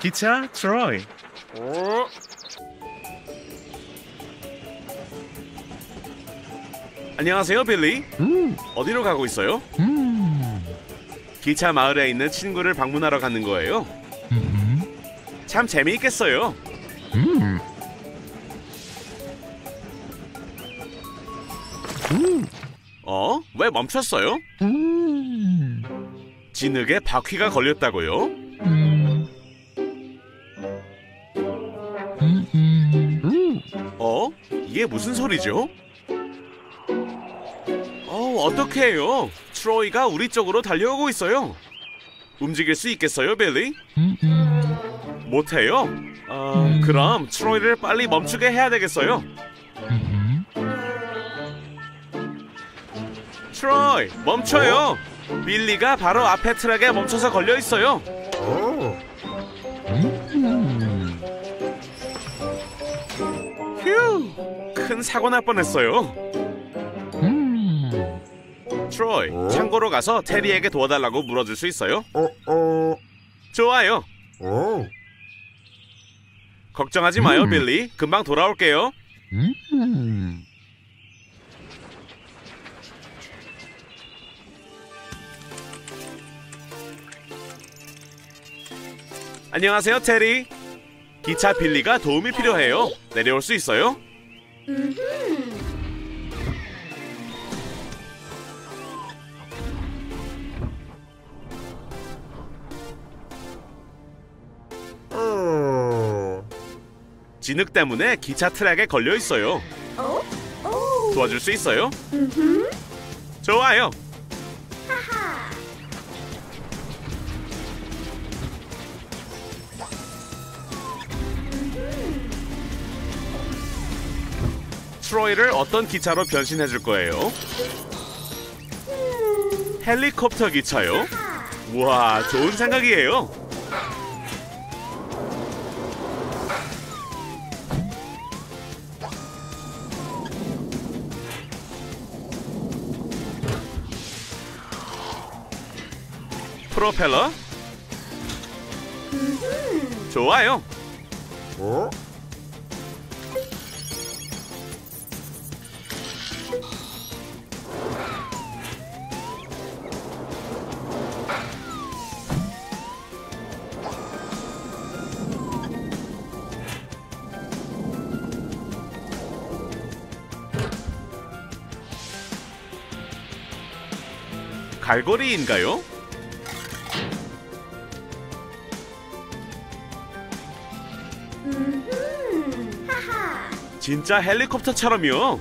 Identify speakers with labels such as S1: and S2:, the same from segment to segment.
S1: 기차 트로이.
S2: 어?
S3: 안녕하세요, 빌리.
S1: 음,
S3: 어디로 가고 있어요?
S1: 음,
S3: 기차 마을에 있는 친구를 방문하러 가는 거예요.
S1: 음,
S3: 참 재미있겠어요.
S1: 음. 음,
S3: 어? 왜 멈췄어요?
S1: 음,
S3: 진흙에 바퀴가 걸렸다고요? 어? 이게 무슨 소리죠? 어, 어떻게 해요? 트로이가 우리 쪽으로 달려오고 있어요. 움직일 수 있겠어요,
S1: 음.
S3: 못해요? 어, 그럼 트로이를 빨리 멈추게 해야 되겠어요.
S1: 음.
S3: 트로이, 멈춰요. 빌리가 바로 앞에 트랙에 멈춰서 걸려 있어요.
S1: 음.
S3: 큰 사고 날 뻔했어요.
S1: 음.
S3: 트로이, 창고로 가서 테리에게 도와달라고 물어줄 수 있어요?
S2: 어, 어,
S3: 좋아요.
S2: 어.
S3: 걱정하지 마요,
S1: 음.
S3: 빌리. 금방 돌아올게요.
S1: 음.
S3: 안녕하세요, 테리. 기차 빌리가 도움이 필요해요. 내려올 수 있어요?
S2: 어.
S3: 진흙 때문에 기차 트랙에 걸려 있어요.
S4: 어? 오.
S3: 도와줄 수 있어요? 좋아요. 트로이를 어떤 기차로 변신해 줄 거예요? 헬리콥터 기차요? 우와, 좋은 생각이에요. 프로펠러? 좋아요.
S2: 어?
S3: 갈고리인가요? 진짜 헬리콥터처럼요.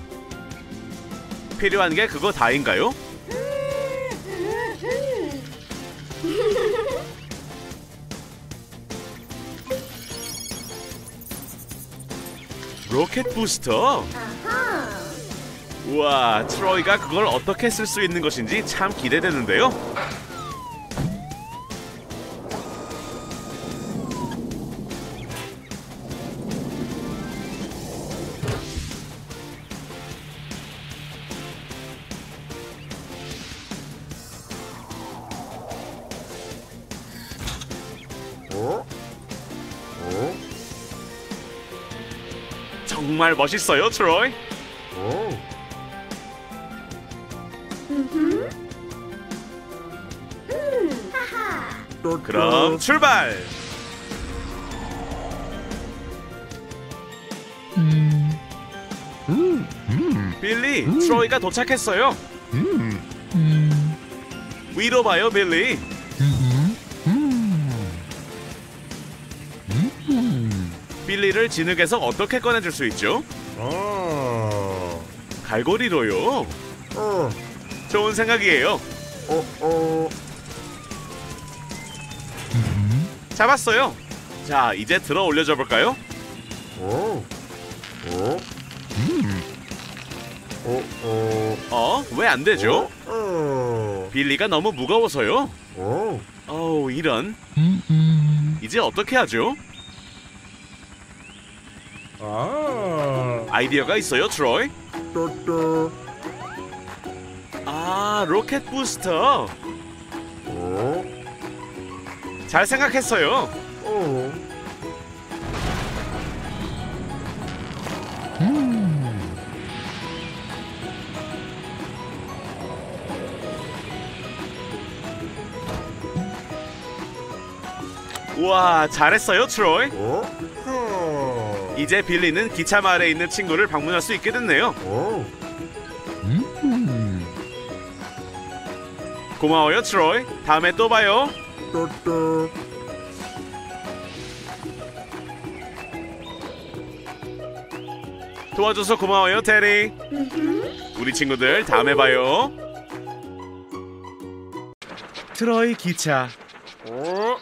S3: 필요한 게 그거 다인가요?
S4: 음, 음,
S3: 로켓 부스터? 우와, 트로이가 그걸 어떻게 쓸 수 있는 것인지 참 기대되는데요. 정말 멋있어요, 트로이. 그럼 출발!
S1: 음. 음. 음.
S3: 빌리,
S1: 음.
S3: 트로이가 도착했어요.
S1: 음. 음.
S3: 위로 봐요, 빌리.
S1: 음.
S3: 빌리를 진흙에서 어떻게 꺼내줄 수 있죠?
S2: 어.
S3: 갈고리로요.
S2: 어.
S3: 좋은 생각이에요.
S2: 어,
S3: 잡았어요. 자, 이제 들어 올려줘 볼까요?
S2: 어. 어.
S1: 음.
S2: 어, 어.
S3: 어? 왜 안 되죠?
S2: 어.
S3: 빌리가 너무 무거워서요.
S2: 어.
S3: 어우, 이런.
S1: 음. 음.
S3: 이제 어떻게 하죠?
S2: 아.
S3: 아이디어가 있어요, 트로이?
S2: 또, 또.
S3: 아, 로켓 부스터.
S2: 어.
S3: 잘 생각했어요.
S2: 어, 오.
S1: 음.
S3: 우와, 잘했어요, 트로이.
S2: 오. 허.
S3: 이제 빌리는 기차 마을에 있는 친구를 방문할 수 있게 됐네요. 고마워요, 트로이. 다음에 또 봐요.
S2: 따따따
S3: 도와줘서 고마워요 테리 우리 친구들 다음에 봐요 트로이 기차 어?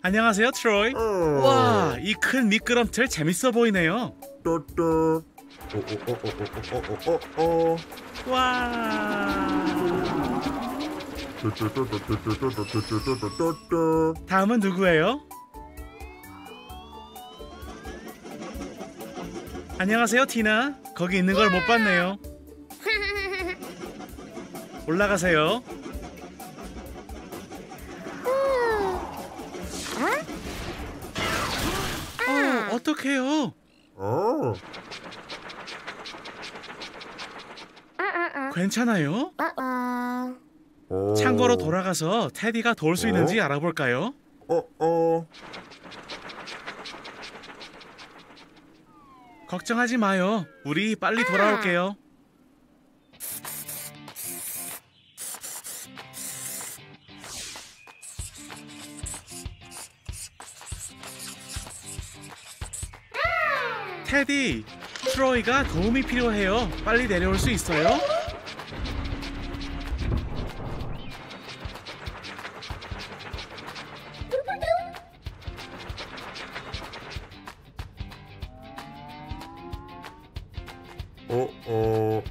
S3: 안녕하세요 트로이
S2: 어.
S3: 와이 큰 미끄럼틀 재밌어 보이네요
S2: 어, 어, 어, 어, 어, 어, 어, 어.
S3: 와. 다음은 누구예요? 안녕하세요, 티나. 거기 있는 걸 못 봤네요. 올라가세요. 어, 어 어떡해요?
S2: 어.
S3: 괜찮아요?
S2: 오.
S3: 창고로 돌아가서 테디가 도울 수 있는지 알아볼까요?
S2: 어, 어.
S3: 걱정하지 마요. 우리 빨리 돌아올게요. 테디, 트로이가 도움이 필요해요. 빨리 내려올 수 있어요?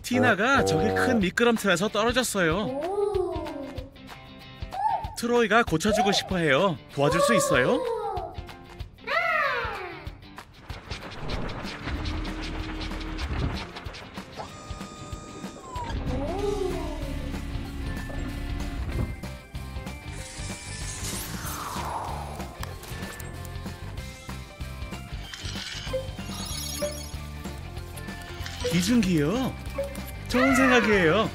S3: 티나가
S2: 어,
S3: 저기
S2: 어.
S3: 큰 미끄럼틀에서 떨어졌어요.
S4: 오.
S3: 트로이가 고쳐주고 싶어 해요. 도와줄 수 있어요? 기중기요? 좋은 생각이에요.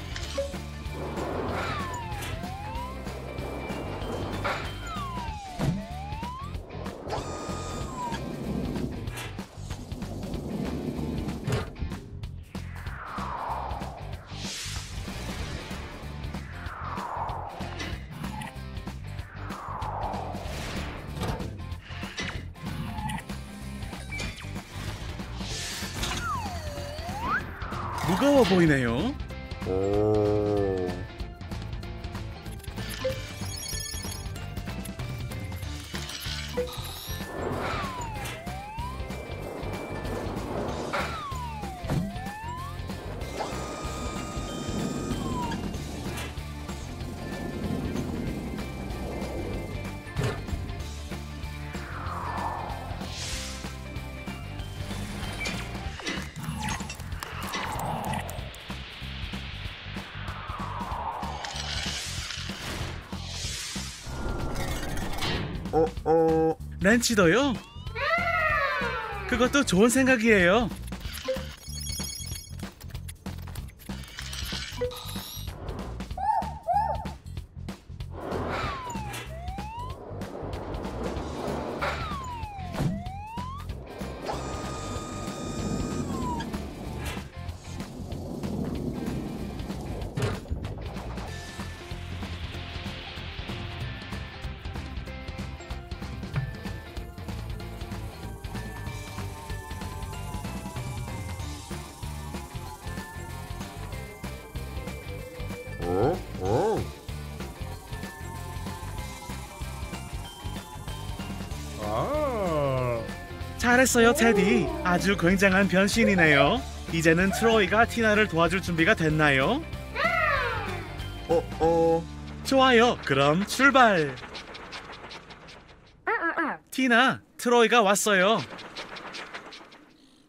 S3: 무거워 보이네요.
S2: 오. 어, 어.
S3: 렌치도요? 그것도 좋은 생각이에요. 잘했어요, 테디. 아주 굉장한 변신이네요. 이제는 트로이가 티나를 도와줄 준비가 됐나요?
S2: 어, 어.
S3: 좋아요. 그럼 출발. 티나, 트로이가 왔어요.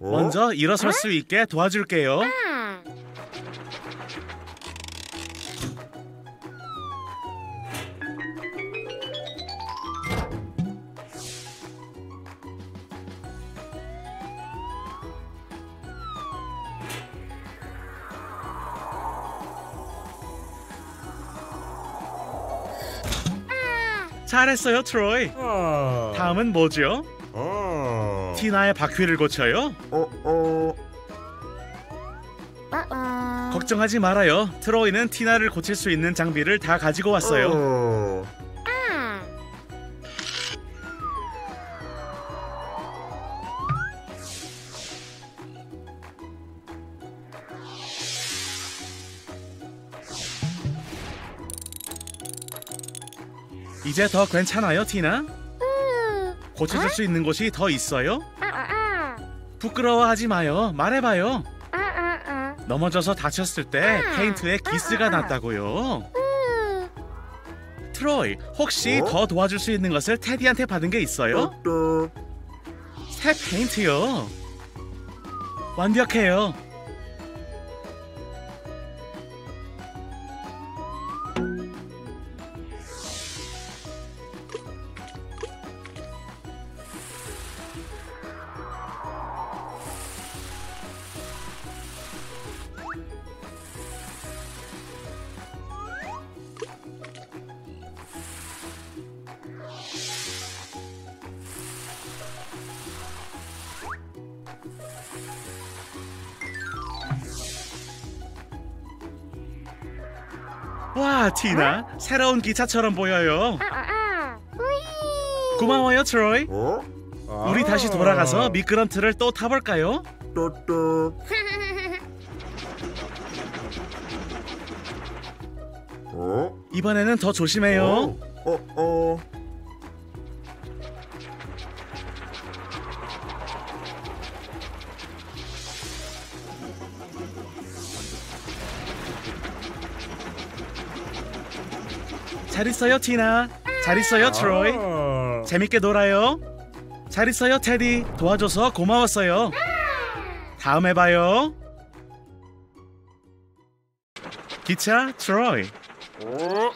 S2: 어?
S3: 먼저 일어설 수 있게 도와줄게요. 잘했어요, 트로이. 다음은 뭐죠?
S2: 아.
S3: 티나의 바퀴를 고쳐요.
S2: 어, 어.
S3: 걱정하지 말아요. 트로이는 티나를 고칠 수 있는 장비를 다 가지고 왔어요. 이제 더 괜찮아요, 티나? 고쳐줄 수 있는 곳이 더 있어요? 부끄러워하지 마요. 말해봐요. 넘어져서 다쳤을 때 페인트에 기스가 났다고요. 트로이, 혹시
S2: 어?
S3: 더 도와줄 수 있는 것을 테디한테 받은 게 있어요?
S2: 또.
S3: 새 페인트요. 완벽해요. 와, 티나, 새로운 기차처럼 보여요. 고마워요, 트로이.
S2: 어?
S3: 우리 다시 돌아가서 미끄럼틀을 또 타볼까요?
S2: 또, 또. 어?
S3: 이번에는 더 조심해요.
S2: 어, 어.
S3: 잘 있어요, 티나. 잘 있어요, 트로이. 재밌게 놀아요. 잘 있어요, 테디. 도와줘서 고마웠어요. 다음에 봐요. 기차 트로이.
S2: 어?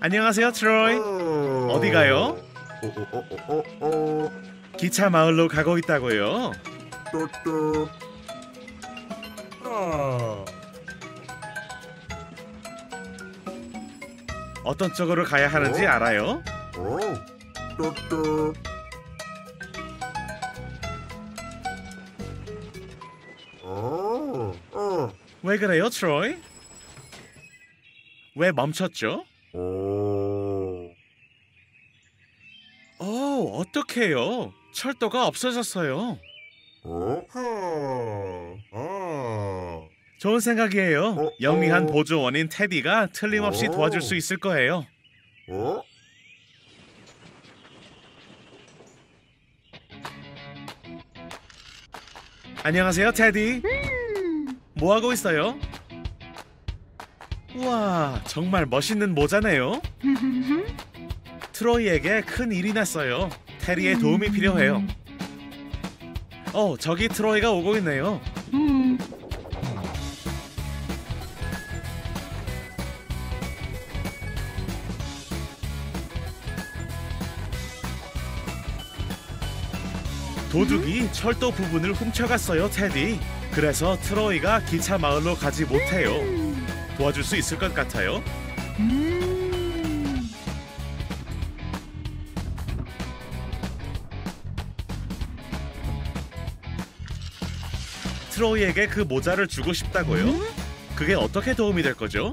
S3: 안녕하세요, 트로이.
S2: 어.
S3: 어디 가요? 기차 마을로 가고 있다고요.
S2: 또, 또.
S3: 어떤 쪽으로 가야 하는지
S2: 어?
S3: 알아요?
S2: 어. 어. 어.
S3: 왜 그래요, 트로이? 왜 멈췄죠?
S2: 어.
S3: 어, 어떡해요? 철도가 없어졌어요.
S2: 어? 어.
S3: 좋은 생각이에요.
S2: 어,
S3: 영리한
S2: 어.
S3: 보조원인 테디가 틀림없이
S2: 어.
S3: 도와줄 수 있을 거예요.
S2: 어?
S3: 안녕하세요, 테디. 뭐 하고 있어요? 우와, 정말 멋있는 모자네요. 트로이에게 큰 일이 났어요. 테리의 도움이 필요해요. 어, 저기 트로이가 오고 있네요. 도둑이 철도 부분을 훔쳐갔어요, 테디. 그래서 트로이가 기차 마을로 가지 못해요. 도와줄 수 있을 것 같아요. 트로이에게 그 모자를 주고 싶다고요? 그게 어떻게 도움이 될 거죠?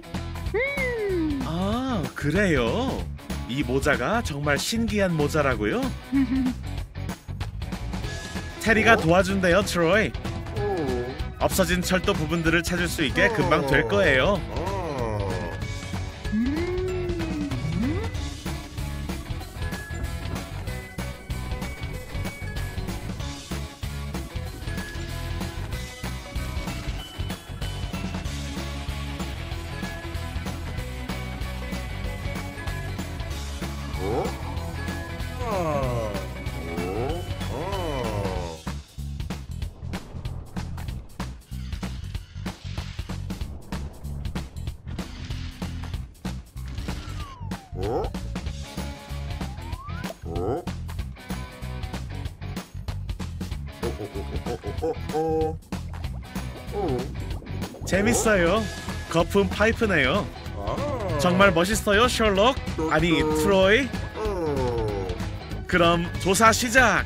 S3: 아, 그래요. 이 모자가 정말 신기한 모자라고요? 테리가
S2: 어?
S3: 도와준대요, 트로이.
S2: 어.
S3: 없어진 철도 부분들을 찾을 수 있게 금방 될 거예요. 재밌어요. 거품 파이프네요.
S2: 아.
S3: 정말 멋있어요, 셜록. 아니, 트로이.
S2: 어.
S3: 그럼 조사 시작.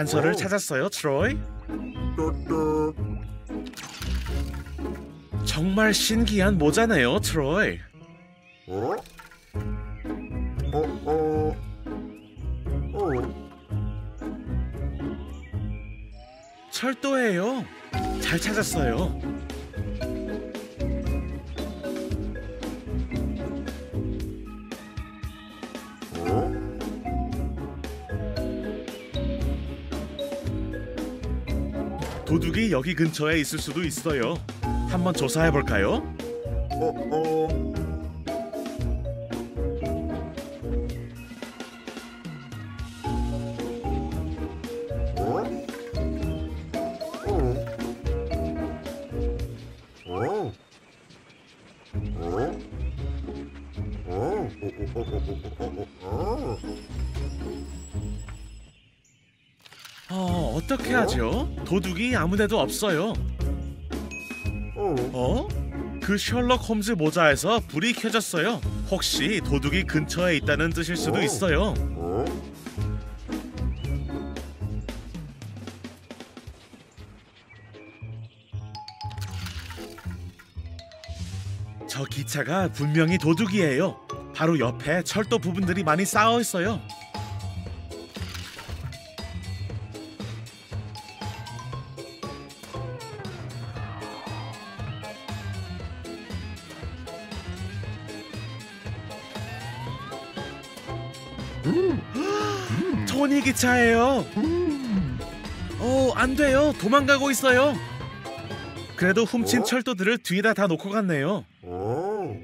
S3: 단서를
S2: 오.
S3: 찾았어요, 트로이.
S2: 또또
S3: 정말 신기한 모자네요, 트로이.
S2: 어? 어? 어? 어?
S3: 철도예요. 잘 찾았어요. 여기 근처에 있을 수도 있어요. 한번 조사해 볼까요?
S2: 어? 어? 어? 어? 어? 어? 어? 어?
S3: 어, 어떻게 하죠? 도둑이 아무데도 없어요.
S2: 어?
S3: 어? 그 셜록 홈즈 모자에서 불이 켜졌어요. 혹시 도둑이 근처에 있다는 뜻일 수도
S2: 오.
S3: 있어요.
S2: 어?
S3: 저 기차가 분명히 도둑이에요. 바로 옆에 철도 부분들이 많이 쌓여 있어요. 차예요. 어, 안 돼요. 도망가고 있어요. 그래도 훔친
S2: 어?
S3: 철도들을 뒤에다 다 놓고 갔네요.
S2: 어?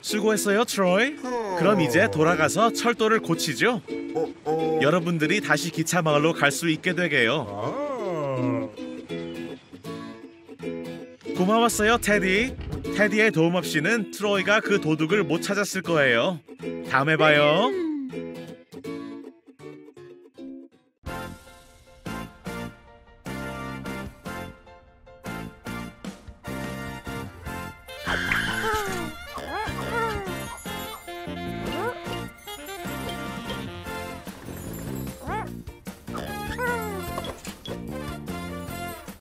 S3: 수고했어요, 트로이. 그럼 이제 돌아가서 철도를 고치죠.
S2: 어? 어?
S3: 여러분들이 다시 기차 마을로 갈 수 있게 되게요.
S2: 아.
S3: 고마웠어요, 테디. 테디의 도움 없이는 트로이가 그 도둑을 못 찾았을 거예요. 다음에 봐요.